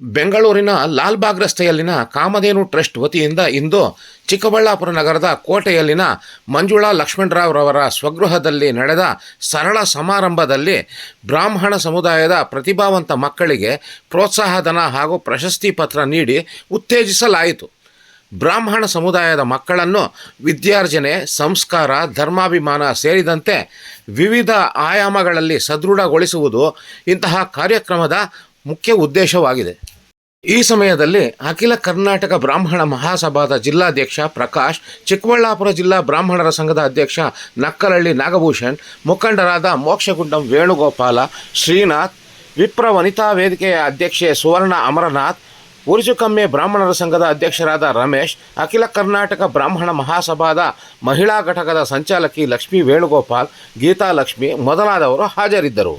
ಬೆಂಗಳೂರಿನ ಲಾಲ್ಬಾಗ್ ರಸ್ತೆಯಲ್ಲಿನ ಕಾಮಧೇನು ಟ್ರಸ್ಟ್ ವತಿಯಿಂದ ಇಂದು ಚಿಕ್ಕಬಳ್ಳಾಪುರ ನಗರದ ಕೋಟೆಯಲ್ಲಿನ ಮಂಜುಳಾ ಲಕ್ಷ್ಮಣರಾವ್ರವರ ಸ್ವಗೃಹದಲ್ಲಿ ನಡೆದ ಸರಳ ಸಮಾರಂಭದಲ್ಲಿ ಬ್ರಾಹ್ಮಣ ಸಮುದಾಯದ ಪ್ರತಿಭಾವಂತ ಮಕ್ಕಳಿಗೆ ಪ್ರೋತ್ಸಾಹಧನ ಹಾಗೂ ಪ್ರಶಸ್ತಿ ಪತ್ರ ನೀಡಿ ಉತ್ತೇಜಿಸಲಾಯಿತು. ಬ್ರಾಹ್ಮಣ ಸಮುದಾಯದ ಮಕ್ಕಳನ್ನು ವಿದ್ಯಾರ್ಜನೆ, ಸಂಸ್ಕಾರ, ಧರ್ಮಾಭಿಮಾನ ಸೇರಿದಂತೆ ವಿವಿಧ ಆಯಾಮಗಳಲ್ಲಿ ಸದೃಢಗೊಳಿಸುವುದು ಇಂತಹ ಕಾರ್ಯಕ್ರಮದ ಮುಖ್ಯ ಉದ್ದೇಶವಾಗಿದೆ. ಈ ಸಮಯದಲ್ಲಿ ಅಖಿಲ ಕರ್ನಾಟಕ ಬ್ರಾಹ್ಮಣ ಮಹಾಸಭಾದ ಜಿಲ್ಲಾಧ್ಯಕ್ಷ ಪ್ರಕಾಶ್, ಚಿಕ್ಕಬಳ್ಳಾಪುರ ಜಿಲ್ಲಾ ಬ್ರಾಹ್ಮಣರ ಸಂಘದ ಅಧ್ಯಕ್ಷ ನಕ್ಕಲಹಳ್ಳಿ ನಾಗಭೂಷಣ್, ಮುಖಂಡರಾದ ಮೋಕ್ಷಗುಂಡಂ ವೇಣುಗೋಪಾಲ, ಶ್ರೀನಾಥ್, ವಿಪ್ರ ವನಿತಾ ವೇದಿಕೆಯ ಅಧ್ಯಕ್ಷೆ ಸುವರ್ಣ ಅಮರನಾಥ್ ಉರುಜುಕಮ್ಮೆ ಬ್ರಾಹ್ಮಣರ ಸಂಘದ ಅಧ್ಯಕ್ಷರಾದ ರಮೇಶ್, ಅಖಿಲ ಕರ್ನಾಟಕ ಬ್ರಾಹ್ಮಣ ಮಹಾಸಭಾದ ಮಹಿಳಾ ಘಟಕದ ಸಂಚಾಲಕಿ ಲಕ್ಷ್ಮೀ ವೇಣುಗೋಪಾಲ್ ಗೀತಾಲಕ್ಷ್ಮಿ ಮೊದಲಾದವರು ಹಾಜರಿದ್ದರು.